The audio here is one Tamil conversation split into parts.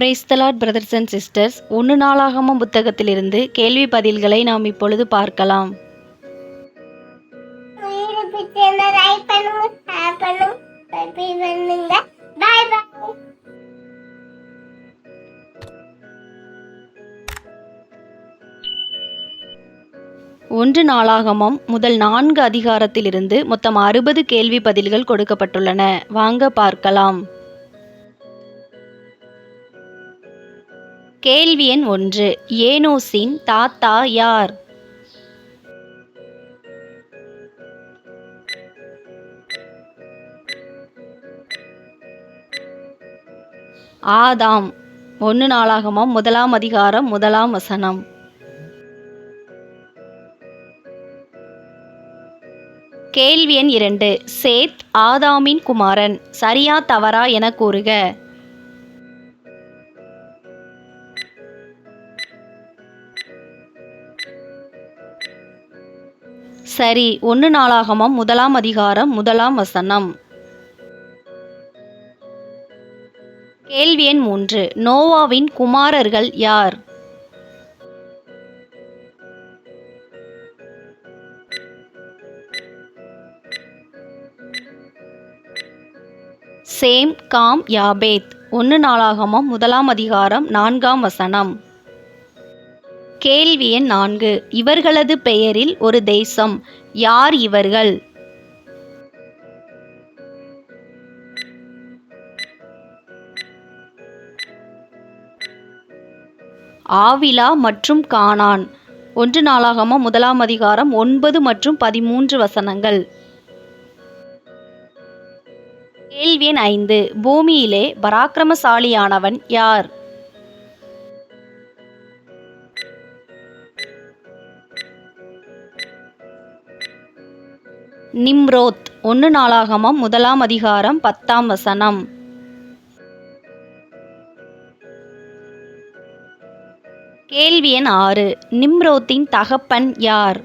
பிரைஸ்தலாட் பிரதர்ஸ் அண்ட் சிஸ்டர்ஸ் ஒன்று நாளாகமும் புத்தகத்திலிருந்து கேள்வி பதில்களை நாம் இப்பொழுது பார்க்கலாம். ஒன்று நாளாகமம் முதல் நான்கு அதிகாரத்திலிருந்து மொத்தம் அறுபது கேள்வி பதில்கள் கொடுக்கப்பட்டுள்ளன. வாங்க பார்க்கலாம். கேள்வி எண் ஒன்று. ஏனோஸின் தாத்தா யார்? ஆதாம். ஒன்று நாளாகமாம் முதலாம் அதிகாரம் முதலாம் வசனம். கேள்வி எண் இரண்டு. சேத் ஆதாமின் குமாரன். சரியா தவறா என கூறுக. சரி ஒன்று நாளாகமம் முதலாம் அதிகாரம் முதலாம் வசனம். கேள்வி எண் மூன்று. நோவாவின் குமாரர்கள் யார்? Shem Ham Japheth. ஒன்று நாளாகமம் முதலாம் அதிகாரம் நான்காம் வசனம். கேள்வி எண் நான்கு. இவர்களது பெயரில் ஒரு தேசம். யார் இவர்கள்? ஆவிலா மற்றும் கானான். ஒன்று நாளாகமா முதலாம் அதிகாரம் ஒன்பது மற்றும் பதிமூன்று வசனங்கள். கேள்வி எண் ஐந்து. பூமியிலே பராக்கிரமசாலியானவன் யார்? நிம்ரோத் ஒன்று நாளாகமம் முதலாம் அதிகாரம் பத்தாம் வசனம். கேள்வி எண் ஆறு. நிம்ரோத்தின் தகப்பன் யார்?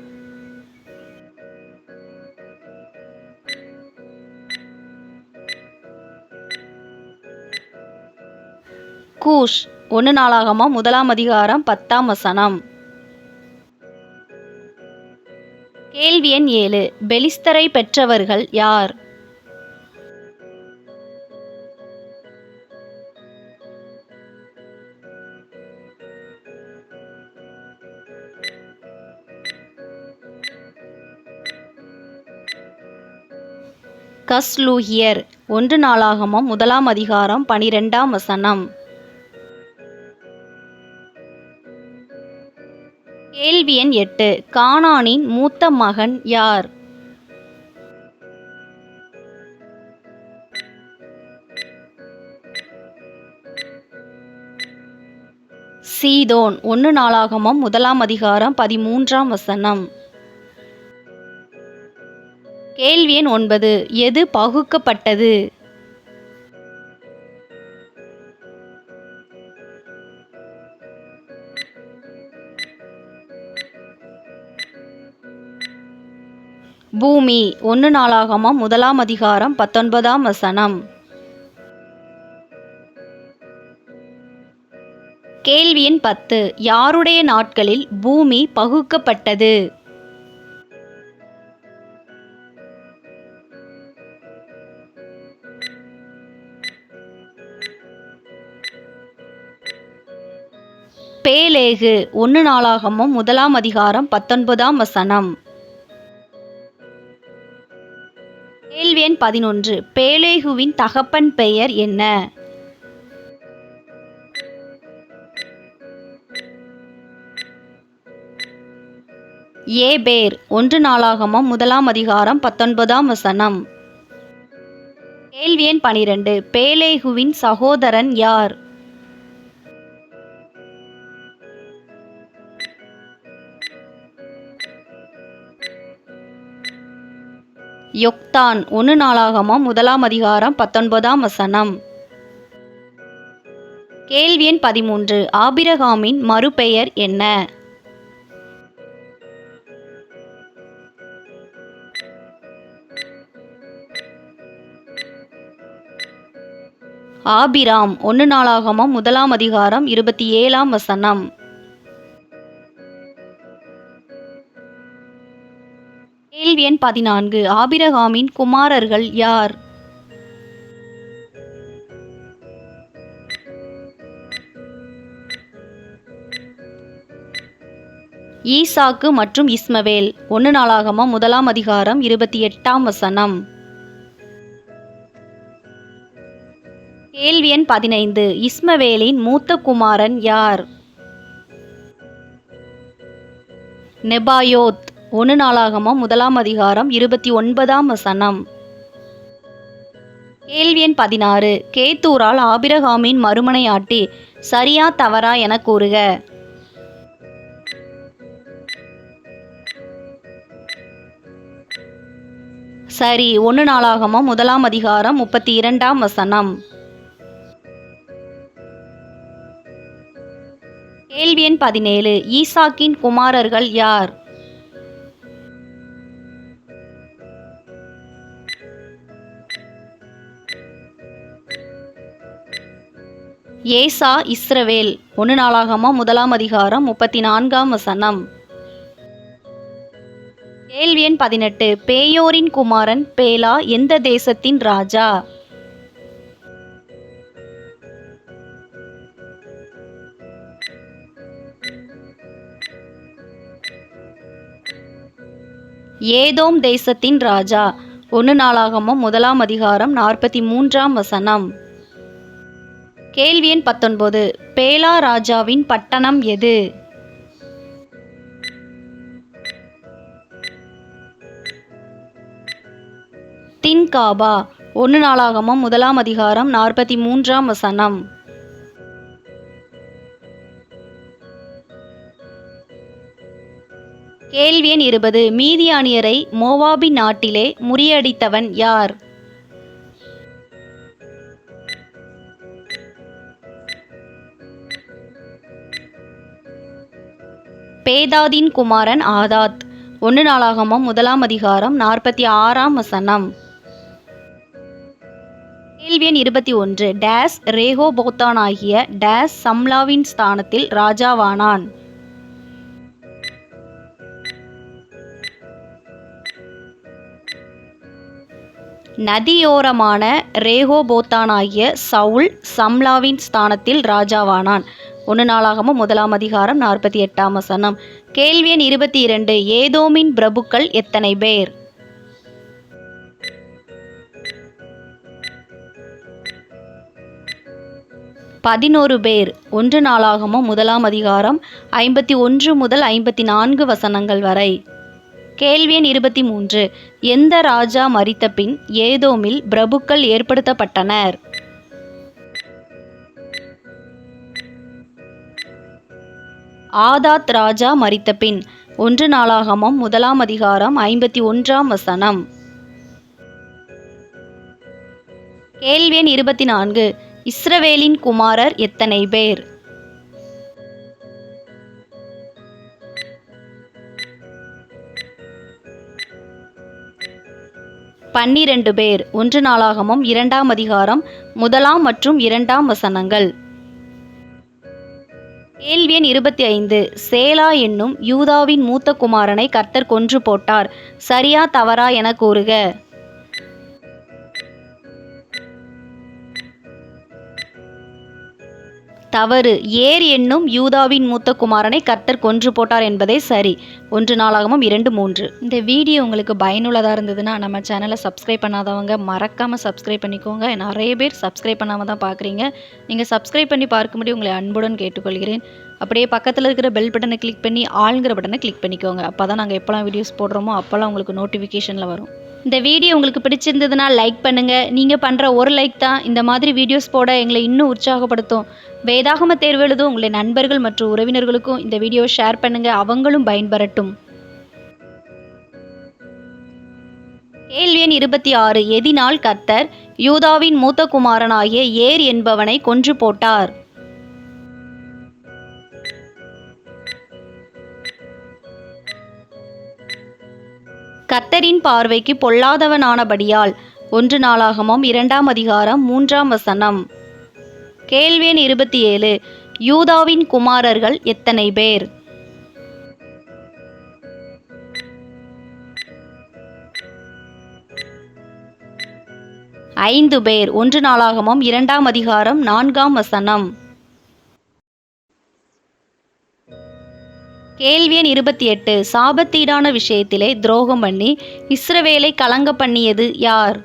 கூஷ் ஒன்று நாளாகமம் முதலாம் அதிகாரம் பத்தாம் வசனம். கேள்வி எண் ஏழு. பெலிஸ்தரை பெற்றவர்கள் யார்? கஸ்லூஹியர் ஒன்று நாளாகமம் முதலாம் அதிகாரம் பனிரெண்டாம் வசனம். கேள்வி எண் எட்டு கானானின் மூத்த மகன் யார்? சீதோன் ஒன்று நாளாகமம் முதலாம் அதிகாரம் பதிமூன்றாம் வசனம். கேள்வி எண் ஒன்பது எது பகுக்கப்பட்டது? பூமி ஒன்று நாளாகமம் முதலாம் அதிகாரம் பத்தொன்பதாம் வசனம். கேள்வியின் பத்து யாருடைய நாட்களில் பூமி பகுக்கப்பட்டது? பேலேகு ஒன்று நாளாகமும் முதலாம் அதிகாரம் பத்தொன்பதாம் வசனம். பதினொன்று. பேலேகுவின் தகப்பன் பெயர் என்ன? ஏபேர் ஒன்று நாளாகமம் முதலாம் அதிகாரம் பத்தொன்பதாம் வசனம். கேள்வி எண் பனிரெண்டு. பேலேகுவின் சகோதரன் யார்? யொக்தான் ஒன்று நாளாகமம் முதலாம் அதிகாரம் பத்தொன்பதாம் வசனம். கேள்வி எண் பதிமூன்று. ஆபிரகாமின் மறுபெயர் என்ன? ஆபிராம் ஒன்று நாளாகமம் முதலாம் அதிகாரம் இருபத்தி ஏழாம் வசனம். கேள்வி எண் பதினான்கு. ஆபிரகாமின் குமாரர்கள் யார்? ஈசாக்கு மற்றும் இஸ்மவேல். ஒன்று நாளாகமா முதலாம் அதிகாரம் இருபத்தி எட்டாம் வசனம். கேள்வி எண் பதினைந்து. இஸ்மவேலின் மூத்த குமாரன் யார்? நெபாயோத். ஒன்று நாளாகமம் முதலாம் அதிகாரம் இருபத்தி ஒன்பதாம் வசனம். கேள்வி எண் பதினாறு. கேத்தூரால் ஆபிரகாமின் மறுமனையாட்டி சரியா தவறா? என கூறுக. சரி ஒன்று நாளாகமம் முதலாம் அதிகாரம் முப்பத்தி இரண்டாம் வசனம். கேள்வி எண் பதினேழு. ஈசாக்கின் குமாரர்கள் யார்? ஏசா இஸ்ரவேல். ஒன்று நாளாகமா முதலாம் அதிகாரம் முப்பத்தி நான்காம் வசனம். கேள்வி எண் பதினெட்டு. பேயோரின் குமாரன் பேலா எந்த தேசத்தின் ராஜா? ஏதோம் தேசத்தின் ராஜா. ஒன்று நாளாகமும் முதலாம் அதிகாரம் நாற்பத்தி மூன்றாம் வசனம். கேள்வி எண் பத்தொன்பது. பேலா ராஜாவின் பட்டணம் எது? தின்காபா ஒன்று நாளாகமும் முதலாம் அதிகாரம் நாற்பத்தி மூன்றாம் வசனம். கேள்வி எண் இருபது. மீதியானியரை மோவாபி நாட்டிலே முறியடித்தவன் யார்? பேதாதின் குமாரன் ஆதாத். ஒன்று நாளாகமம் முதலாம் அதிகாரம் நாற்பத்தி ஆறாம் வசனம். கேள்வியன் இருபத்தி ஒன்று. டேஸ் ரேகோபோத்தான் ஆகிய டேஸ் சம்லாவின் ஸ்தானத்தில் ராஜாவானான். நதியோரமான ரேகோபோத்தானாகிய சவுல் சம்லாவின் ஸ்தானத்தில் ராஜாவானான். ஒன்று நாளாகமும் முதலாம் அதிகாரம் நாற்பத்தி எட்டாம் வசனம். கேள்வி எண் இருபத்தி இரண்டு ஏதோமின் பிரபுக்கள் எத்தனை பேர்? பதினோரு பேர். ஒன்று நாளாகமும் முதலாம் அதிகாரம் ஐம்பத்தி ஒன்று முதல் ஐம்பத்தி நான்கு வசனங்கள் வரை. கேள்வி எண் இருபத்தி மூன்று எந்த ராஜா மறித்த பின் ஏதோமில் பிரபுக்கள் ஏற்படுத்தப்பட்டனர்? ஆதாத் ராஜா மரித்த பின் ஒன்று நாளாகமம் முதலாம் அதிகாரம் ஐம்பத்தி ஒன்றாம் வசனம். கேள்வியன் இருபத்தி நான்கு இஸ்ரவேலின் குமாரர் எத்தனை பேர்? பன்னிரண்டு பேர் ஒன்று நாளாகமும் இரண்டாம் அதிகாரம் முதலாம் மற்றும் இரண்டாம் வசனங்கள். கேள்வி எண் இருபத்தி ஐந்து. சேலா என்னும் யூதாவின் மூத்த குமாரனை கர்த்தர் கொன்று போட்டார். சரியா தவறா என கூறுக. தவறு. ஏர் என்னும் யூதாவின் மூத்த குமாரனை கர்த்தர் கொன்று போட்டார் என்பதே சரி. ஒன்று நாளாகவும் இரண்டு மூன்று. இந்த வீடியோ உங்களுக்கு பயனுள்ளதாக இருந்ததுன்னா நம்ம சேனலை சப்ஸ்கிரைப் பண்ணாதவங்க மறக்காமல் சப்ஸ்கிரைப் பண்ணிக்கோங்க. நிறைய பேர் சப்ஸ்கிரைப் பண்ணாமல் தான் பார்க்குறீங்க நீங்கள் சப்ஸ்கிரைப் பண்ணி பார்க்கும்படி உங்களை அன்புடன் கேட்டுக்கொள்கிறேன். அப்படியே பக்கத்தில் இருக்கிற பெல் பட்டனை கிளிக் பண்ணி ஆளுங்கிற பட்டனை கிளிக் பண்ணிக்கோங்க. அப்போ தான் நாங்கள் எப்போல்லாம் வீடியோஸ் போடுறோமோ அப்போல்லாம் உங்களுக்கு நோட்டிஃபிகேஷனில் வரும். இந்த வீடியோ உங்களுக்கு பிடிச்சிருந்ததுன்னா லைக் பண்ணுங்கள் நீங்கள் பண்ணுற ஒரு லைக் தான் இந்த மாதிரி வீடியோஸ் போட எங்களை இன்னும் உற்சாகப்படுத்தும். வேதாகம தேர்வு எழுதும் உங்களுடைய நண்பர்கள் மற்றும் உறவினர்களுக்கும் இந்த வீடியோவை ஷேர் பண்ணுங்கள் அவங்களும் பயன்பெறட்டும். கேள்வி எண் இருபத்தி ஆறு எதினால் கர்த்தர் யூதாவின் மூத்த குமாரனாகிய ஏர் என்பவனை கொன்று போட்டார். கர்த்தரின் பார்வைக்கு பொல்லாதவனானபடியால். ஒன்று நாளாகமும் இரண்டாம் அதிகாரம் மூன்றாம் வசனம். கேள்வியன் இருபத்தி ஏழு யூதாவின் குமாரர்கள் எத்தனை பேர்? ஐந்து பேர். ஒன்று நாளாகமும் இரண்டாம் அதிகாரம் நான்காம் வசனம். கேள்வி எண் இருபத்தி எட்டு. சாபத்தீடான விஷயத்திலே துரோகம் பண்ணி இஸ்ரவேலை கலங்க பண்ணியது யார்?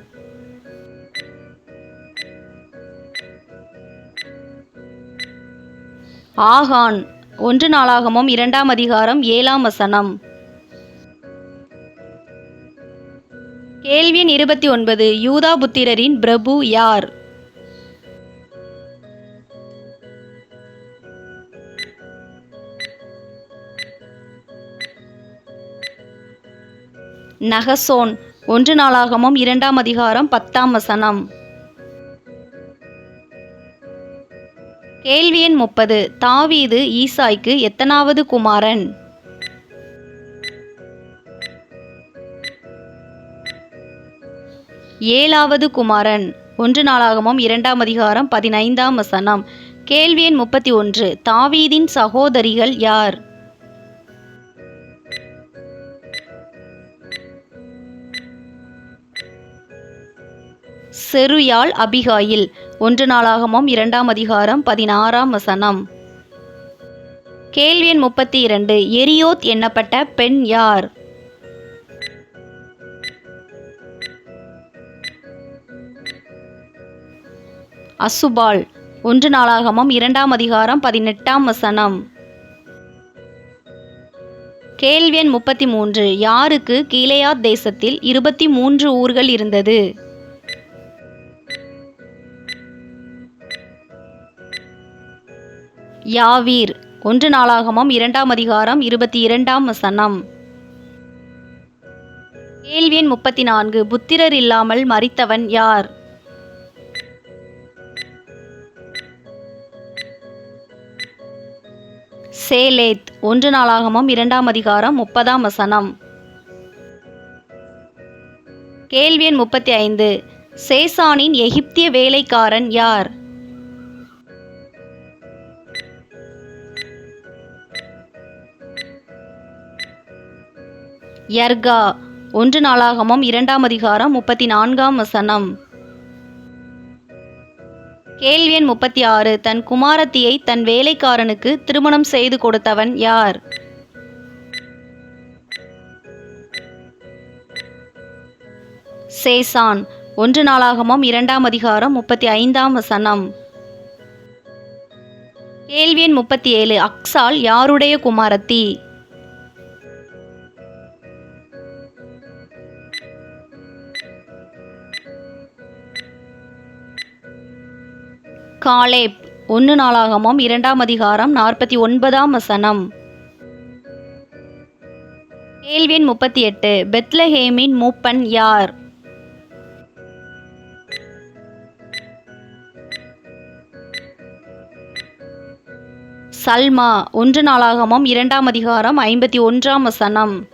ஆகான். ஒன்று நாளாகமும் இரண்டாம் அதிகாரம் ஏழாம் வசனம். கேள்வி எண் இருபத்தி ஒன்பது. யூதா புத்திரரின் பிரபு யார்? நகசோன் ஒன்று நாளாகமும் இரண்டாம் அதிகாரம் பத்தாம் வசனம். கேள்வி எண் முப்பது. தாவீது ஈசாய்க்கு எத்தனாவது குமாரன்? ஏழாவது குமாரன் ஒன்று நாளாகமும் இரண்டாம் அதிகாரம் பதினைந்தாம் வசனம். கேள்வி எண் முப்பத்தி ஒன்று. தாவீதின் சகோதரிகள் யார்? செருயாள் அபிகாயில். ஒன்று நாளாகமம் இரண்டாம் அதிகாரம் பதினாறாம் வசனம். கேள்வி எண் முப்பத்தி இரண்டு எரியோத் எண்ணப்பட்ட பெண் யார்? அசுபால் ஒன்று நாளாகமம் இரண்டாம் அதிகாரம் பதினெட்டாம் வசனம். கேள்வி எண் முப்பத்தி மூன்று யாருக்கு கீழையாத் தேசத்தில் இருபத்தி மூன்று ஊர்கள் இருந்தது? யாவீர் ஒன்று நாளாகமம் இரண்டாம் அதிகாரம் இருபத்தி இரண்டாம் வசனம். கேள்வி எண் முப்பத்தி நான்கு புத்திரர் இல்லாமல் மறித்தவன் யார்? சேலேத் ஒன்று நாளாகமம் இரண்டாம் அதிகாரம் முப்பதாம் வசனம். கேள்வி எண் முப்பத்தி ஐந்து சேசானின் எகிப்திய வேலைக்காரன் யார்? யர்கா ஒன்று நாளாகமம் இரண்டாம் அதிகாரம் முப்பத்தி நான்காம் வசனம். கேள்வி எண் முப்பத்தி ஆறு தன் குமாரத்தியை தன் வேலைக்காரனுக்கு திருமணம் செய்து கொடுத்தவன் யார்? சேசான் ஒன்று நாளாகமம் இரண்டாம் அதிகாரம் முப்பத்தி ஐந்தாம் வசனம். கேள்வி எண் முப்பத்தி ஏழு அக்சால் யாருடைய குமாரத்தி? காலேப் ஒன்று நாளாகமம் இரண்டாம் அதிகாரம் நாற்பத்தி ஒன்பதாம் வசனம். கேள்வி முப்பத்தி எட்டு பெத்லஹேமின் மூப்பன் யார்? சல்மா ஒன்று நாளாகமம் இரண்டாம் அதிகாரம் ஐம்பத்தி ஒன்றாம் வசனம்.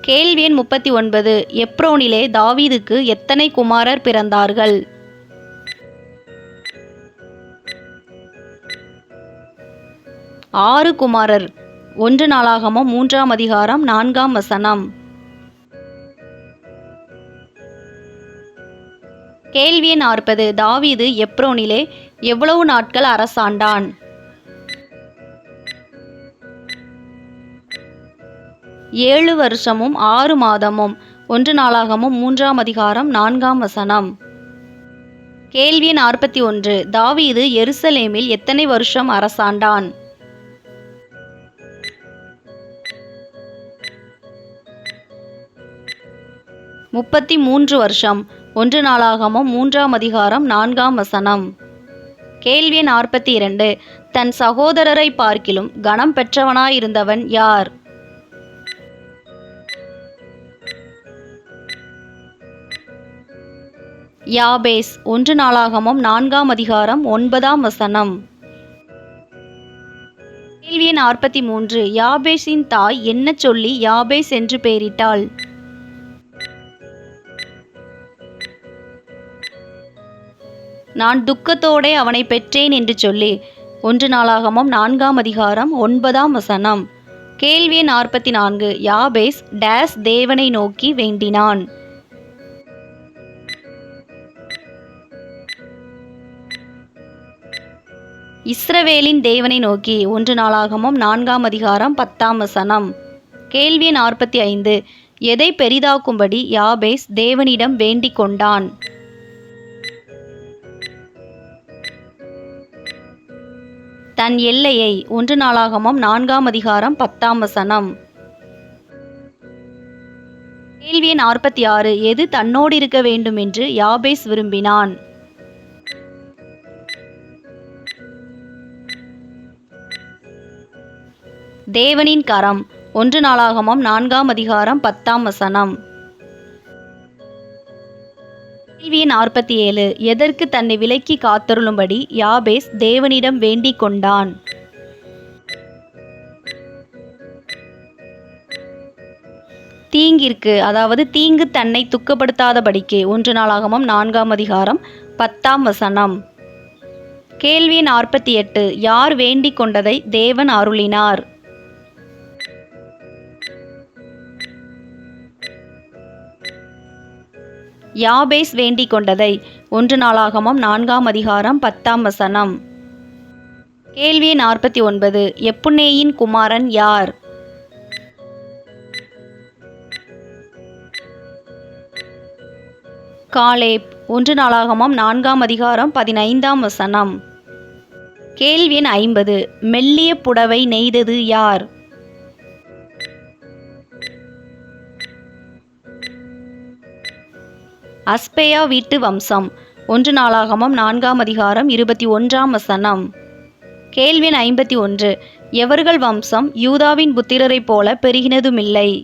கேள்வி எண் முப்பத்தி ஒன்பது எப்ரோனிலே தாவீதுக்கு எத்தனை குமாரர் பிறந்தார்கள்? ஆறு குமாரர். ஒன்று நாளாகமம் மூன்றாம் அதிகாரம் நான்காம் வசனம். கேள்வி நாற்பது தாவீது எப்ரோனிலே எவ்வளவு நாட்கள் அரசாண்டான்? ஏழு வருஷமும் ஆறு மாதமும். ஒன்று நாளாகமும் மூன்றாம் அதிகாரம் நான்காம் வசனம். கேள்வி நாற்பத்தி ஒன்று. தாவீது எருசலேமில் எத்தனை வருஷம் அரசாண்டான்? முப்பத்தி மூன்று வருஷம். ஒன்று நாளாகமும் மூன்றாம் அதிகாரம் நான்காம் வசனம். கேள்வி நாற்பத்தி இரண்டு. தன் சகோதரரை பார்க்கிலும் கனம் பெற்றவனாயிருந்தவன் யார்? யாபேஸ் ஒன்று நாளாகமும் நான்காம் அதிகாரம் ஒன்பதாம் வசனம். கேள்வி நாற்பத்தி மூன்று. யாபேஸின் தாய் என்ன சொல்லி யாபேஸ் என்று பெயரிட்டாள்? நான் துக்கத்தோடே அவனை பெற்றேன் என்று சொல்லி. ஒன்று நாளாகமும் நான்காம் அதிகாரம் ஒன்பதாம் வசனம். கேள்வி நாற்பத்தி நான்கு யாபேஸ் டேஸ் தேவனை நோக்கி வேண்டினான். இஸ்ரவேலின் தேவனை நோக்கி ஒன்று நாளாகமும் நான்காம் அதிகாரம் பத்தாம் வசனம். கேள்வி நாற்பத்தி ஐந்து. எதை பெரிதாக்கும்படி யாபேஸ் தேவனிடம் வேண்டிக் கொண்டான்? தன் எல்லையை ஒன்று நாளாகமும் நான்காம் அதிகாரம் பத்தாம் வசனம். கேள்வி நாற்பத்தி ஆறு எது தன்னோடு இருக்க வேண்டும்? என்று யாபேஸ் விரும்பினான். தேவனின் கரம் ஒன்று நாளாகமம் நான்காம் அதிகாரம் பத்தாம் வசனம். கேள்வி நாற்பத்தி ஏழு எதற்கு தன்னை விலக்கி காத்தருளும்படி யாபேஸ் தேவனிடம் வேண்டிக் கொண்டான். தீங்கிற்கு அதாவது தீங்கு தன்னை துக்கப்படுத்தாதபடிக்கு ஒன்று நாளாகமம் நான்காம் அதிகாரம் பத்தாம் வசனம். கேள்வி நாற்பத்தி எட்டு யார் வேண்டிக் கொண்டதை தேவன் அருளினார்? யாபேஸ் வேண்டிக் கொண்டதை. ஒன்று நாளாகமம் நான்காம் அதிகாரம் பத்தாம் வசனம். கேள்வி நாற்பத்தி ஒன்பது. எப்புன்னேயின் குமாரன் யார்? காலேப். ஒன்று நாளாகமம் நான்காம் அதிகாரம் பதினைந்தாம் வசனம். கேள்வி எண் ஐம்பது. மெல்லிய புடவை நெய்தது யார்? அஸ்பேயா வீட்டு வம்சம். ஒன்று நாளாகமம் நான்காம் அதிகாரம் இருபத்தி ஒன்றாம் வசனம். கேள்வி ஐம்பத்தி ஒன்று. எவர்கள் வம்சம் யூதாவின் புத்திரரைப் போல பெருகினதுமில்லை.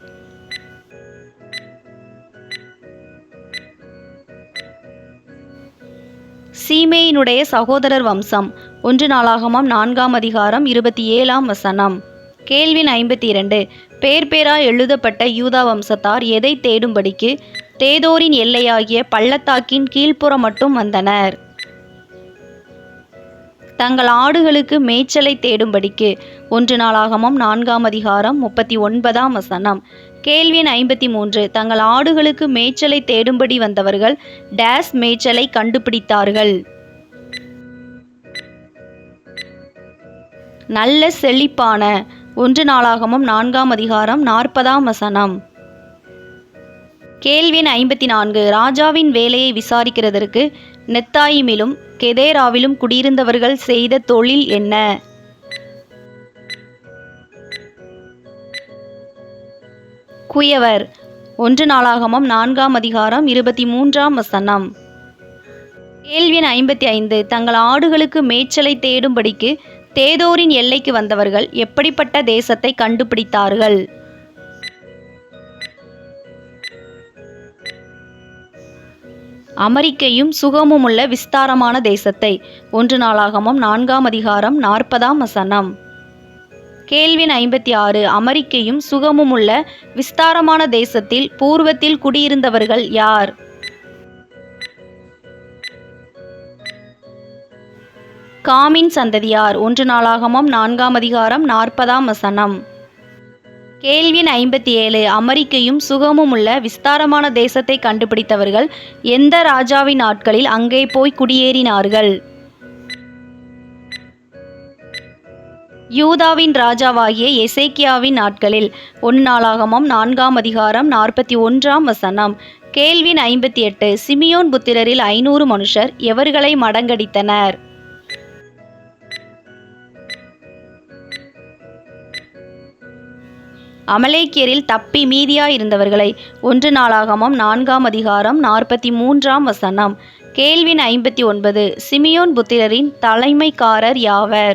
சீமேயினுடைய சகோதரர் வம்சம். ஒன்று நாளாகமம் நான்காம் அதிகாரம் இருபத்தி ஏழாம் வசனம். கேள்வி ஐம்பத்தி இரண்டு. பேர் பேரா எழுதப்பட்ட யூதா வம்சத்தார் எதை தேடும்படிக்கு தேதோரின் எல்லையாகிய பள்ளத்தாக்கின் கீழ்ப்புறம் மட்டும் வந்தனர். தங்கள் ஆடுகளுக்கு மேய்ச்சலை தேடும்படிக்கு ஒன்று நாளாகமம் நான்காம் அதிகாரம் முப்பத்தி ஒன்பதாம் வசனம். கேள்வி ஐம்பத்தி மூன்று தங்கள் ஆடுகளுக்கு மேய்ச்சலை தேடும்படி வந்தவர்கள் டேஸ் மேய்ச்சலை கண்டுபிடித்தார்கள். நல்ல செழிப்பான ஒன்று நாளாகமும் நான்காம் அதிகாரம் நாற்பதாம் வசனம். கேள்வி எண் ஐம்பத்தி நான்கு ராஜாவின் வேலையை விசாரிக்கிறதற்கு நெத்தாயிமிலும் கெதேராவிலும் குடியிருந்தவர்கள் செய்த தொழில் என்ன? குயவர் ஒன்று நாளாகமம் நான்காம் அதிகாரம் இருபத்தி மூன்றாம் வசனம். கேள்வி எண் ஐம்பத்தி ஐந்து தங்கள் ஆடுகளுக்கு மேய்ச்சலை தேடும்படிக்கு தேதோரின் எல்லைக்கு வந்தவர்கள் எப்படிப்பட்ட தேசத்தை கண்டுபிடித்தார்கள்? அமெரிக்கையும் சுகமுமுள்ள விஸ்தாரமான தேசத்தை. ஒன்று நாளாகமம் நான்காம் அதிகாரம் நாற்பதாம் வசனம். கேள்வின் ஐம்பத்தி ஆறு அமெரிக்கையும் சுகமுமுள்ள விஸ்தாரமான தேசத்தில் பூர்வத்தில் குடியிருந்தவர்கள் யார்? காமின் சந்ததியார் ஒன்று நாளாகமம் நான்காம் அதிகாரம் நாற்பதாம் வசனம். கேள்வி எண் ஐம்பத்தி ஏழு அமெரிக்கையும் சுகமும் உள்ள விஸ்தாரமான தேசத்தை கண்டுபிடித்தவர்கள் எந்த ராஜாவின் நாட்களில் அங்கே போய் குடியேறினார்கள்? யூதாவின் ராஜாவாகிய எசேக்கியாவின் நாட்களில் ஒன்னாளாகமம் நான்காம் அதிகாரம் நாற்பத்தி ஒன்றாம் வசனம். கேள்வின் ஐம்பத்தி எட்டு சிமியோன் புத்திரரில் ஐநூறு மனுஷர் எவர்களை மடங்கடித்தனர்? அமலேக்கியரில் தப்பி மீதியாயிருந்தவர்களை ஒன்று நாளாகமம் நான்காம் அதிகாரம் நாற்பத்தி மூன்றாம் வசனம். கேள்வின் ஐம்பத்தி ஒன்பது சிமியோன் புத்திரரின் தலைமைக்காரர் யாவர்?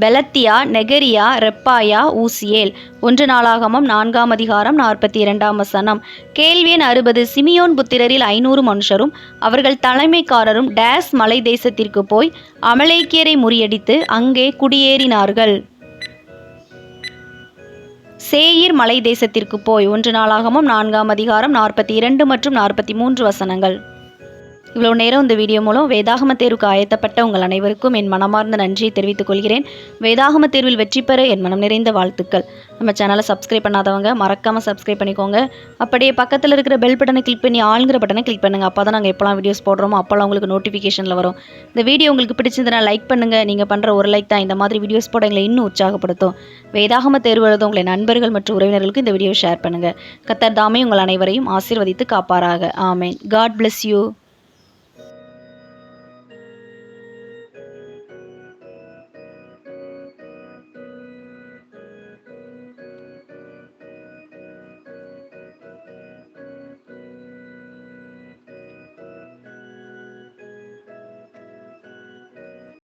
Pelatiah Neariah Rephaiah Uzziel. ஒன்று நாளாகமம் நான்காம் அதிகாரம் நாற்பத்தி இரண்டாம் வசனம். கேள்வியின் அறுபது சிமியோன் புத்திரரில் ஐநூறு மனுஷரும் அவர்கள் தலைமைக்காரரும் டேஸ் மலை தேசத்திற்கு போய் அமலேக்கியரை முறியடித்து அங்கே குடியேறினார்கள். சேயிர் மலை தேசத்திற்கு போய். ஒன்று நாளாகமும் நான்காம் அதிகாரம் நாற்பத்தி இரண்டு மற்றும் நாற்பத்தி மூன்று வசனங்கள். இவ்வளோ நேரம் இந்த வீடியோ மூலம் வேதாகம தேர்வுக்கு ஆயத்தப்பட்ட உங்கள் அனைவருக்கும் என் மனமார்ந்த நன்றியை தெரிவித்துக் கொள்கிறேன். வேதாகம தேர்வில் வெற்றி பெற என் மனம் நிறைந்த வாழ்த்துக்கள். நம்ம சேனலை சப்ஸ்கிரைப் பண்ணாதவங்க மறக்காமல் சப்ஸ்கிரைப் பண்ணிக்கோங்க. அப்படியே பக்கத்தில் இருக்கிற பெல் பட்டனை கிளிக் பண்ணி ஆளுங்கிற பட்டனை கிளிக் பண்ணுங்கள் அப்போ தான் நாங்கள் எப்போலாம் வீடியோஸ் போடுறோமோ அப்போல்லாம் உங்களுக்கு நோட்டிஃபிகேஷனில் வரும். இந்த வீடியோ உங்களுக்கு பிடிச்சிருந்தனா லைக் பண்ணுங்கள் நீங்கள் பண்ணுற ஒரு லைக் தான் இந்த மாதிரி வீடியோஸ் போட எங்களை இன்னும் உற்சாகப்படுத்தும். வேதாகம தேர்வு எழுத உங்களை நண்பர்கள் மற்றும் உறவினர்களுக்கு இந்த வீடியோ ஷேர் பண்ணுங்கள் கத்தர் தாமே உங்கள் அனைவரையும் ஆசீர்வதித்து காப்பாராக. ஆமேன். God bless you